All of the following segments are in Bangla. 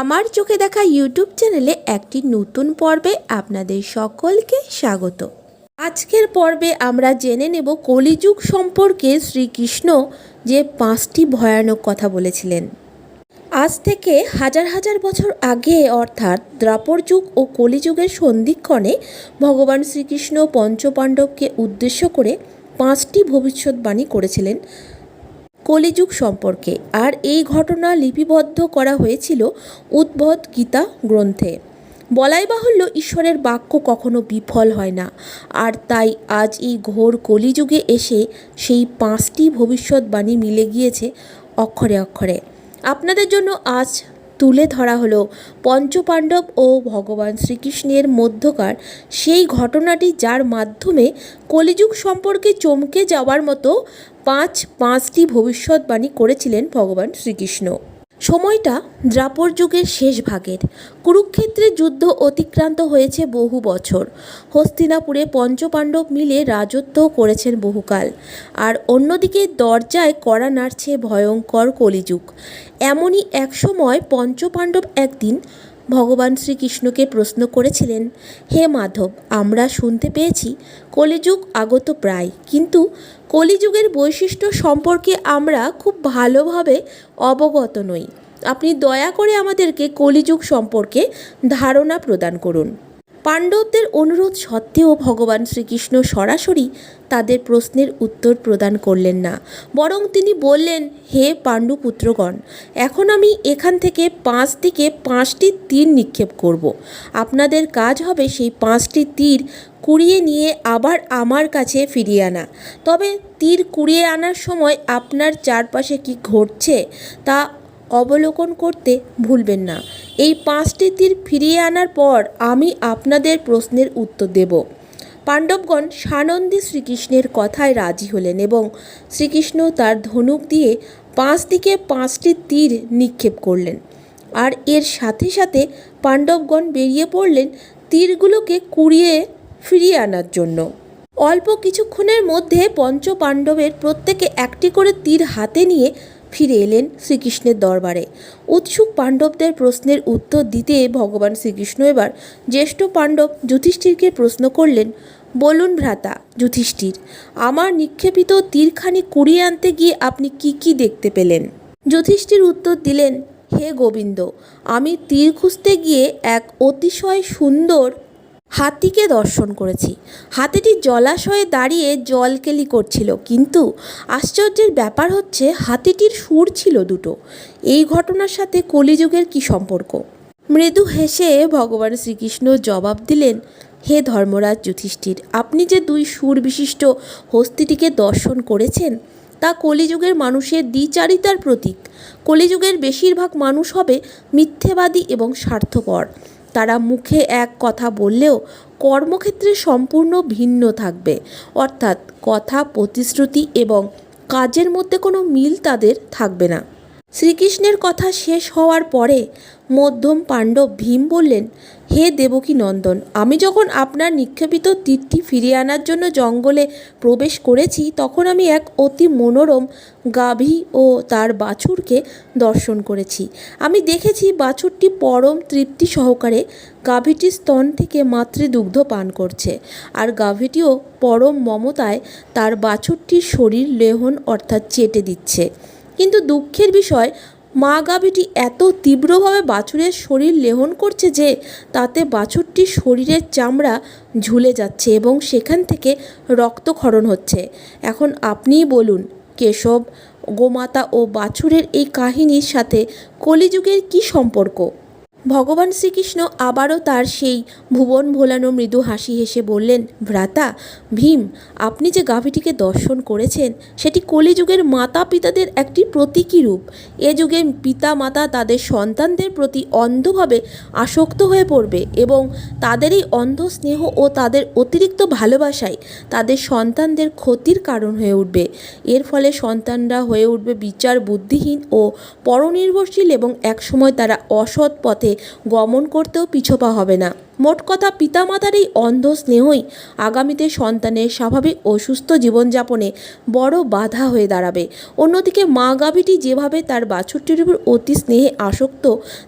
আমার চোখে দেখা ইউটিউব চ্যানেলে একটি নতুন পর্বে আপনাদের সকলকে স্বাগত। আজকের পর্বে আমরা জেনে নেব কলিযুগ সম্পর্কে শ্রীকৃষ্ণ যে পাঁচটি ভয়ানক কথা বলেছিলেন। আজ থেকে হাজার হাজার বছর আগে, অর্থাৎ দ্রাপর যুগ ও কলিযুগের সন্ধিক্ষণে ভগবান শ্রীকৃষ্ণ পঞ্চপাণ্ডবকে উদ্দেশ্য করে পাঁচটি ভবিষ্যৎবাণী করেছিলেন। কলিযুগ সম্পর্কে। আর এই ঘটনা লিপিবদ্ধ করা হয়েছিল উদ্ভট গীতা গ্রন্থে। বলাই বাহুল্য ঈশ্বরের বাক্য কখনো বিফল হয় না। আর তাই আজ এই ঘোর কলিযুগে এসে সেই পাঁচটি ভবিষ্যৎবাণী মিলে গিয়েছে অক্ষরে অক্ষরে। আপনাদের জন্য আজ তুলে ধরা হলো পঞ্চপাণ্ডব ও ভগবান শ্রীকৃষ্ণের মধ্যকার সেই ঘটনাটি যার মাধ্যমে কলিযুগ সম্পর্কে চমকে যাওয়ার মতো পাঁচ পাঁচটি ভবিষ্যৎবাণী করেছিলেন ভগবান শ্রীকৃষ্ণ। সময়টা দ্রাপর যুগের শেষ ভাগের। কুরুক্ষেত্রের যুদ্ধ অতিক্রান্ত হয়েছে বহু বছর। হস্তিনাপুরে পঞ্চপাণ্ডব মিলে রাজত্ব করেছেন বহুকাল। আর অন্যদিকে দরজায় কড়া নাড়ছে ভয়ঙ্কর কলিযুগ। এমনই এক সময় পঞ্চপাণ্ডব একদিন ভগবান শ্রীকৃষ্ণকে প্রশ্ন করেছিলেন, হে মাধব, আমরা শুনতে পেয়েছি কলিযুগ আগত প্রায়, কিন্তু কলিযুগের বৈশিষ্ট্য সম্পর্কে আমরা খুব ভালোভাবে অবগত নই। আপনি দয়া করে আমাদেরকে কলিযুগ সম্পর্কে ধারণা প্রদান করুন। পাণ্ডবদের অনুরোধ সত্ত্বেও ভগবান শ্রীকৃষ্ণ সরাসরি তাদের প্রশ্নের উত্তর প্রদান করলেন না। বরং তিনি বললেন, হে পাণ্ডুপুত্রগণ, এখন আমি এখান থেকে পাঁচ দিকে পাঁচটি তীর নিক্ষেপ করব। আপনাদের কাজ হবে সেই পাঁচটি তীর কুড়িয়ে নিয়ে আবার আমার কাছে ফিরিয়ে আনা। তবে তীর কুড়িয়ে আনার সময় আপনার চারপাশে কি ঘটছে তা অবলোকন করতে ভুলবেন না। এই পাঁচটি তীর ফিরিয়ে আনার পর আমি আপনাদের প্রশ্নের উত্তর দেব। পাণ্ডবগণ সানন্দে শ্রীকৃষ্ণের কথায় রাজি হলেন এবং শ্রীকৃষ্ণ তার ধনুক দিয়ে পাঁচ দিকে পাঁচটি তীর নিক্ষেপ করলেন। আর এর সাথে সাথে পাণ্ডবগণ বেরিয়ে পড়লেন তীরগুলোকে কুড়িয়ে ফিরিয়ে আনার জন্য। অল্প কিছুক্ষণের মধ্যে পঞ্চ পাণ্ডবের প্রত্যেকে একটি করে তীর হাতে নিয়ে ফিরে এলেন শ্রীকৃষ্ণের দরবারে। উৎসুক পাণ্ডবদের প্রশ্নের উত্তর দিতে ভগবান শ্রীকৃষ্ণ এবার জ্যেষ্ঠ পাণ্ডব যুধিষ্ঠিরকে প্রশ্ন করলেন, বলুন ভ্রাতা, যুধিষ্ঠির, আমার নিক্ষেপিত তীরখানি কুড়িয়ে আনতে গিয়ে আপনি কি কি দেখতে পেলেন? যুধিষ্ঠির উত্তর দিলেন, হে গোবিন্দ, আমি তীর খুঁজতে গিয়ে এক অতিশয় সুন্দর হাতিকে দর্শন করেছি। হাতিটি জলাশয়ে দাঁড়িয়ে জলকেলি করছিল। কিন্তু আশ্চর্যের ব্যাপার হচ্ছে, হাতিটির সুর ছিল দুটো। এই ঘটনার সাথে কলিযুগের কি সম্পর্ক? মৃদু হেসে ভগবান শ্রীকৃষ্ণ জবাব দিলেন, হে ধর্মরাজ যুধিষ্ঠির, আপনি যে দুই সুর বিশিষ্ট হস্তিটিকে দর্শন করেছেন, তা কলিযুগের মানুষের দ্বিচারিতার প্রতীক। কলিযুগের বেশিরভাগ মানুষ হবে মিথ্যেবাদী এবং স্বার্থপর। তারা মুখে এক কথা বললেও কর্মক্ষেত্রে সম্পূর্ণ ভিন্ন থাকবে। অর্থাৎ কথা, প্রতিশ্রুতি এবং কাজের মধ্যে কোনো মিল তাদের থাকবে না। শ্রীকৃষ্ণের কথা শেষ হওয়ার পরে মধ্যম পাণ্ডব ভীম বললেন, হে দেবকী নন্দন আমি যখন আপনার নিক্ষেপিত তীরটি ফিরিয়ে আনার জন্য জঙ্গলে প্রবেশ করেছি, তখন আমি এক অতি মনোরম গাভী ও তার বাছুরকে দর্শন করেছি। আমি দেখেছি বাছুরটি পরম তৃপ্তি সহকারে গাভীটির স্তন থেকে মাতৃদুগ্ধ পান করছে, আর গাভীটিও পরম মমতায় তার বাছুরটির শরীর লেহন অর্থাৎ চেটে দিচ্ছে। কিন্তু দুঃখের বিষয়, মা গাভীটি এত তীব্রভাবে বাছুরের শরীর লেহন করছে যে তাতে বাছুরটির শরীরের চামড়া ঝুলে যাচ্ছে এবং সেখান থেকে রক্তক্ষরণ হচ্ছে। এখন আপনিই বলুন, কেশব, গোমাতা ও বাছুরের এই কাহিনীর সাথে কলিযুগের কি সম্পর্ক? ভগবান শ্রীকৃষ্ণ আবারও তার সেই ভুবন ভোলানো মৃদু হাসি হেসে বললেন, ভ্রাতা, ভীম, আপনি যে গাভীটিকে দর্শন করেছেন, সেটি কলিযুগের মাতা পিতাদের একটি প্রতীকী রূপ। এ যুগে পিতা মাতা তাদের সন্তানদের প্রতি অন্ধভাবে আসক্ত হয়ে পড়বে এবং তাদের এই অন্ধ স্নেহ ও তাদের অতিরিক্ত ভালোবাসায় তাদের সন্তানদের ক্ষতির কারণ হয়ে উঠবে। এর ফলে সন্তানরা হয়ে উঠবে বিচার বুদ্ধিহীন ও পরনির্ভরশীল এবং একসময় তারা অসৎ পথে গমন করতেও পিছপা হবে না। মোট কথা, পিতামাতার এই অন্ধ স্নেহই আগামীতে সন্তানের স্বাভাবিক ও সুস্থ জীবনযাপনে বড় বাধা হয়ে দাঁড়াবে। অন্যদিকে, মা গাভীটি যেভাবে তার বাছুরটির উপর অতি স্নেহে আসক্ত,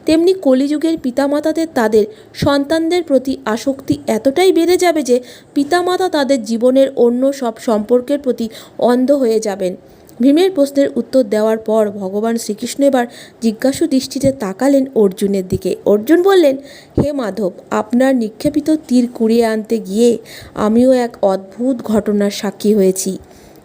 তেমনি কলিযুগের পিতামাতাদের তাদের সন্তানদের প্রতি আসক্তি এতটাই বেড়ে যাবে যে, পিতামাতা তাদের জীবনের অন্য সব সম্পর্কের প্রতি অন্ধ হয়ে যাবেন। ভীমের প্রশ্নের উত্তর দেওয়ার পর ভগবান শ্রীকৃষ্ণ এবার জিজ্ঞাসু দৃষ্টিতে তাকালেন অর্জুনের দিকে। অর্জুন বললেন, হে মাধব, আপনার নিক্ষেপিত তীর কুড়িয়ে আনতে গিয়ে আমিও এক অদ্ভুত ঘটনার সাক্ষী হয়েছি।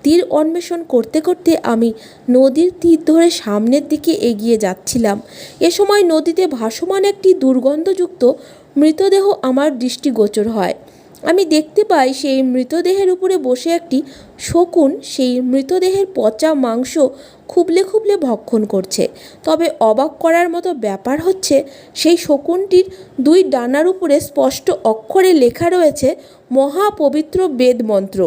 তীর অন্বেষণ করতে করতে আমি নদীর তীর ধরে সামনের দিকে এগিয়ে যাচ্ছিলাম। এ সময় নদীতে ভাসমান একটি দুর্গন্ধযুক্ত মৃতদেহ আমার দৃষ্টিগোচর হয়। আমি দেখতে পাই সেই মৃতদেহের উপরে বসে একটি শকুন সেই মৃতদেহের পচা মাংস খুবলে খুবলে ভক্ষণ করছে। তবে অবাক করার মতো ব্যাপার হচ্ছে, সেই শকুনটির দুই ডানার উপরে স্পষ্ট অক্ষরে লেখা রয়েছে, মহাপবিত্র বেদ মন্ত্র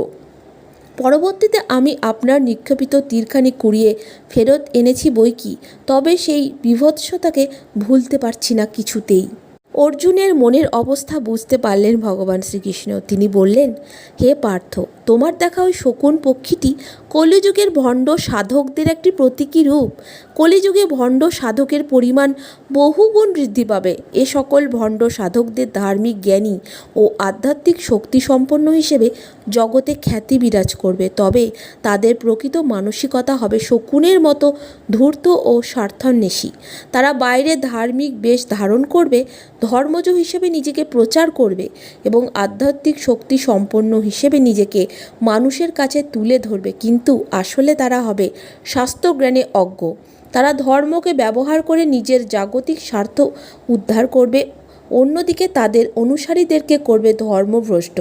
পরবর্তীতে আমি আপনার নিক্ষেপিত তীরখানি কুড়িয়ে ফেরত এনেছি বই কি, তবে সেই বিভৎসতাকে ভুলতে পারছি না কিছুতেই। অর্জুনের মনের অবস্থা বুঝতে পারলেন ভগবান শ্রীকৃষ্ণ। তিনি বললেন, হে পার্থ, তোমার দেখা ওই শকুন পক্ষীটি কলিযুগের ভণ্ড সাধকদের একটি প্রতীকী রূপ। কলিযুগে ভণ্ড সাধকের পরিমাণ বহুগুণ বৃদ্ধি পাবে। এ সকল ভণ্ড সাধকদের ধার্মিক জ্ঞানী ও আধ্যাত্মিক শক্তি সম্পন্ন হিসেবে জগতে খ্যাতি বিরাজ করবে। তবে তাদের প্রকৃত মানসিকতা হবে শকুনের মতো ধূর্ত ও স্বার্থান্বেষী। তারা বাইরে ধার্মিক বেশ ধারণ করবে ধর্মজ হিসেবে নিজেকে প্রচার করবে এবং আধ্যাত্মিক শক্তি সম্পন্ন হিসেবে নিজেকে মানুষের কাছে তুলে ধরবে। কিন্তু আসলে তারা হবে শাস্ত্রজ্ঞানে অজ্ঞ। তারা ধর্মকে ব্যবহার করে নিজের জাগতিক স্বার্থ উদ্ধার করবে, অন্যদিকে তাদের অনুসারীদেরকে করবে ধর্মভ্রষ্ট।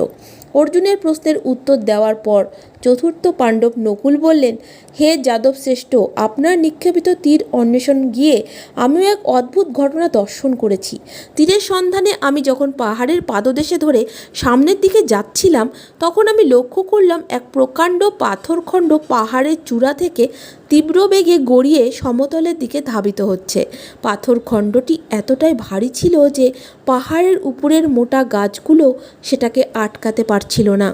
অর্জুনের প্রশ্নের উত্তর দেওয়ার পর চতুর্থ পাণ্ডব নকুল বললেন, হে যাদব শ্রেষ্ঠ, আপনার নিক্ষেপিত তীর অন্বেষণ গিয়ে আমিও এক অদ্ভুত ঘটনা দর্শন করেছি। তীরের সন্ধানে আমি যখন পাহাড়ের পাদদেশে ধরে সামনের দিকে যাচ্ছিলাম, তখন আমি লক্ষ্য করলাম এক প্রকাণ্ড পাথরখণ্ড পাহাড়ের চূড়া থেকে তীব্র বেগে গড়িয়ে সমতলের দিকে ধাবিত হচ্ছে। পাথর খণ্ডটি এতটাই ভারী ছিল যে পাহাড়ের উপরের মোটা গাছগুলো সেটাকে আটকাতে পারছিল না।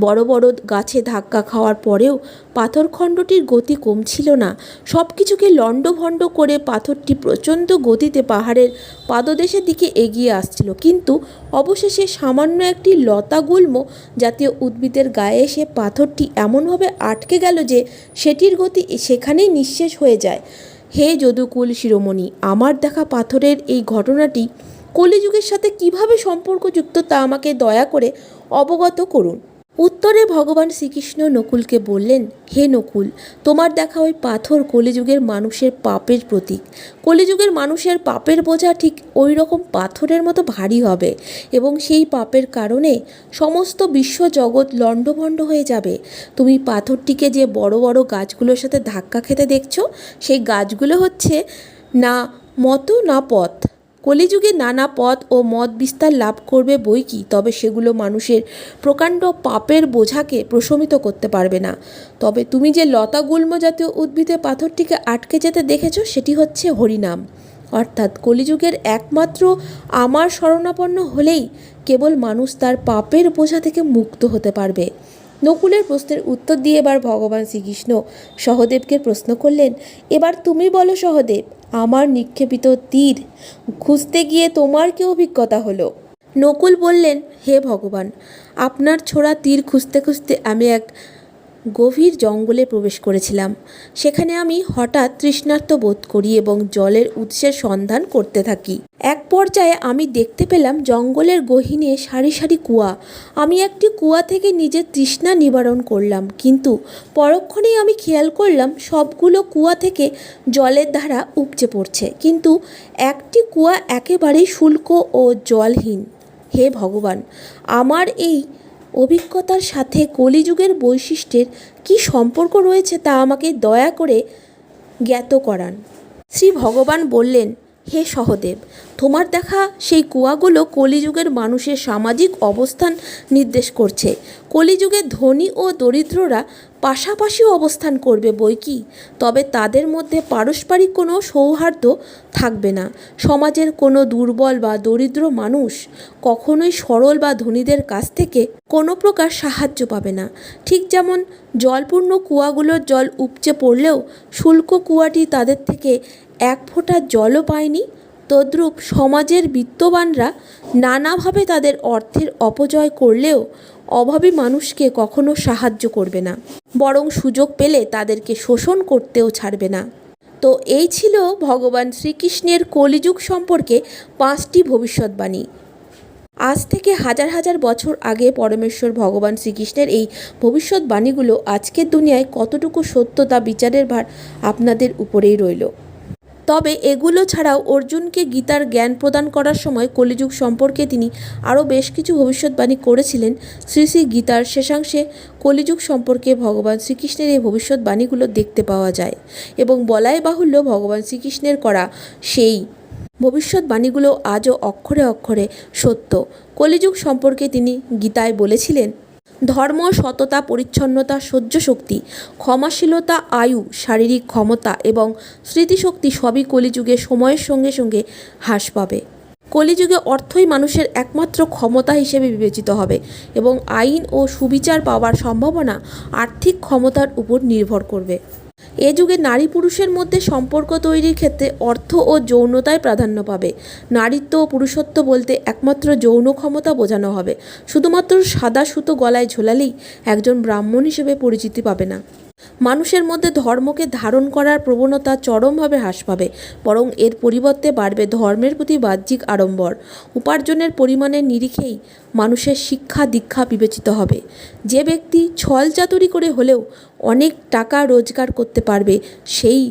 বড় বড় গাছে ধাক্কা খাওয়ার পরেও পাথরখণ্ডটির গতি কমছিল না। সব কিছুকে লণ্ডভণ্ড করে পাথরটি প্রচণ্ড গতিতে পাহাড়ের পাদদেশের দিকে এগিয়ে আসছিল। কিন্তু অবশেষে সামান্য একটি লতা গুল্ম জাতীয় উদ্ভিদের গায়ে এসে পাথরটি এমনভাবে আটকে গেল যে সেটির গতি সেখানেই নিঃশেষ হয়ে যায়। হে যদুকুল শিরোমণি, আমার দেখা পাথরের এই ঘটনাটি কলিযুগের সাথে কীভাবে সম্পর্কযুক্ত তা আমাকে দয়া করে অবগত করুন। উত্তরে ভগবান শ্রীকৃষ্ণ নকুলকে বললেন, হে নকুল, তোমার দেখা ওই পাথর কলিযুগের মানুষের পাপের প্রতীক। কলিযুগের মানুষের পাপের বোঝা ঠিক ওই রকম পাথরের মতো ভারী হবে এবং সেই পাপের কারণে সমস্ত বিশ্ব জগৎ লণ্ডভণ্ড হয়ে যাবে। তুমি পাথরটিকে যে বড় বড় গাছগুলোর সাথে ধাক্কা খেতে দেখছ, সেই গাছগুলো হচ্ছে না মতো না পথ। কলিযুগে নানা পথ ও মত বিস্তার লাভ করবে বই কি? তবে সেগুলো মানুষের প্রকাণ্ড পাপের বোঝাকে প্রশমিত করতে পারবে না। তবে তুমি যে লতা গুল্ম জাতীয় উদ্ভিদে পাথরটিকে আটকে যেতে দেখেছ, সেটি হচ্ছে হরিনাম। অর্থাৎ কলিযুগের একমাত্র আমার শরণাপন্ন হলেই কেবল মানুষ তার পাপের বোঝা থেকে মুক্ত হতে পারবে। নকুলের প্রশ্নের উত্তর দিয়ে এবার ভগবান শ্রীকৃষ্ণ সহদেবকে প্রশ্ন করলেন, এবার তুমি বলো সহদেব আমার নিক্ষেপিত তীর। খুঁজতে গিয়ে তোমার কি অভিজ্ঞতা হলো? নকুল বললেন, হে ভগবান, আপনার ছোড়া তীর খুঁজতে খুঁজতে আমি এক গভীর জঙ্গলে প্রবেশ করেছিলাম। সেখানে আমি হঠাৎ তৃষ্ণার্ত বোধ করি এবং জলের উৎসের সন্ধান করতে থাকি। এক পর্যায়ে আমি দেখতে পেলাম জঙ্গলের গহীনে সারি সারি কুয়া। আমি একটি কুয়া থেকে নিজের তৃষ্ণা নিবারণ করলাম, কিন্তু পরক্ষণেই আমি খেয়াল করলাম সবগুলো কুয়া থেকে জলের ধারা উপচে পড়ছে। কিন্তু একটি কুয়া একেবারেই শুল্ক ও জলহীন। হে ভগবান, আমার এই অভিজ্ঞতার সাথে কলিযুগের বৈশিষ্ট্যের কি সম্পর্ক রয়েছে তা আমাকে দয়া করে জ্ঞাত করান। শ্রী ভগবান বললেন, হে সহদেব, তোমার দেখা সেই কুয়াগুলো কলিযুগের মানুষের সামাজিক অবস্থান নির্দেশ করছে। কলিযুগের ধনী ও দরিদ্ররা পাশাপাশিও অবস্থান করবে বই কি? তবে তাদের মধ্যে পারস্পরিক কোনো সৌহার্দ্য থাকবে না। সমাজের কোনো দুর্বল বা দরিদ্র মানুষ কখনোই সরল বা ধনীদের কাছ থেকে কোনো প্রকার সাহায্য পাবে না। ঠিক যেমন জলপূর্ণ কুয়াগুলোর জল উপচে পড়লেও শুল্ক কুয়াটি তাদের থেকে এক ফোঁটা জলও পায়নি। তদ্রূপ সমাজের বিত্তবানরা নানাভাবে তাদের অর্থের অপচয় করলেও অভাবী মানুষকে কখনো সাহায্য করবে না, বরং সুযোগ পেলে তাদেরকে শোষণ করতেও ছাড়বে না। তো এই ছিল ভগবান শ্রীকৃষ্ণের কলিযুগ সম্পর্কে পাঁচটি ভবিষ্যৎবাণী। আজ থেকে হাজার হাজার বছর আগে পরমেশ্বর ভগবান শ্রীকৃষ্ণের এই ভবিষ্যৎবাণীগুলো আজকের দুনিয়ায় কতটুকু সত্য তা বিচারের ভার আপনাদের উপরেই রইল। তবে এগুলো ছাড়াও অর্জুনকে গীতার জ্ঞান প্রদান করার সময় কলিযুগ সম্পর্কে তিনি আরও বেশ কিছু ভবিষ্যৎবাণী করেছিলেন। শ্রী শ্রী গীতার শেষাংশে কলিযুগ সম্পর্কে ভগবান শ্রীকৃষ্ণের এই ভবিষ্যৎবাণীগুলো দেখতে পাওয়া যায় এবং বলাই বাহুল্য ভগবান শ্রীকৃষ্ণের করা সেই ভবিষ্যৎবাণীগুলো আজও অক্ষরে অক্ষরে সত্য। কলিযুগ সম্পর্কে তিনি গীতায় বলেছিলেন ধর্ম, সততা, পরিচ্ছন্নতা, সহ্য শক্তি, ক্ষমাশীলতা, আয়ু, শারীরিক ক্ষমতা এবং স্মৃতিশক্তি সবই কলিযুগে সময়ের সঙ্গে সঙ্গে হ্রাস পাবে। কলিযুগে অর্থই মানুষের একমাত্র ক্ষমতা হিসেবে বিবেচিত হবে এবং আইন ও সুবিচার পাওয়ার সম্ভাবনা আর্থিক ক্ষমতার উপর নির্ভর করবে। এ যুগে নারী পুরুষের মধ্যে সম্পর্ক তৈরির ক্ষেত্রে অর্থ ও যৌনতায় প্রাধান্য পাবে। নারীত্ব ও পুরুষত্ব বলতে একমাত্র যৌন ক্ষমতা বোঝানো হবে। শুধুমাত্র সাদা সুতো গলায় ঝোলালেই একজন ব্রাহ্মণ হিসেবে পরিচিতি পাবে না। মানুষের মধ্যে ধর্মকে ধারণ করার প্রবণতা চরমভাবে হ্রাস পাবে, বরং এর পরিবর্তে বাড়বে ধর্মের প্রতি বাহ্যিক আড়ম্বর। উপার্জনের পরিমাণের নিরিখেই মানুষের শিক্ষা দীক্ষা বিবেচিত হবে। যে ব্যক্তি ছল চাতুরি করে হলেও অনেক টাকা রোজগার করতে পারবে, সেই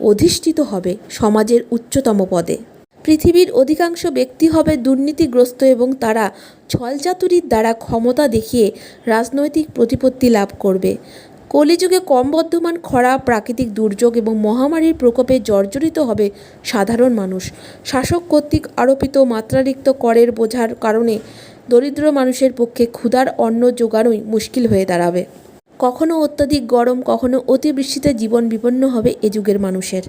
অধিষ্ঠিত হবে সমাজের উচ্চতম পদে। পৃথিবীর অধিকাংশ ব্যক্তি হবে দুর্নীতিগ্রস্ত এবং তারা ছলচাতুরির দ্বারা ক্ষমতা দেখিয়ে রাজনৈতিক প্রতিপত্তি লাভ করবে। কলিযুগে কম বর্ধমান খরা, প্রাকৃতিক দুর্যোগ এবং মহামারীর প্রকোপে জর্জরিত হবে সাধারণ মানুষ। শাসক কর্তৃক আরোপিত মাত্রাতিরিক্ত করের বোঝার কারণে দরিদ্র মানুষের পক্ষে ক্ষুধার অন্ন জোগানোই মুশকিল হয়ে দাঁড়াবে। কখনো অত্যধিক গরম, কখনো অতিবৃষ্টিতে জীবন বিপন্ন হবে এ যুগের মানুষের।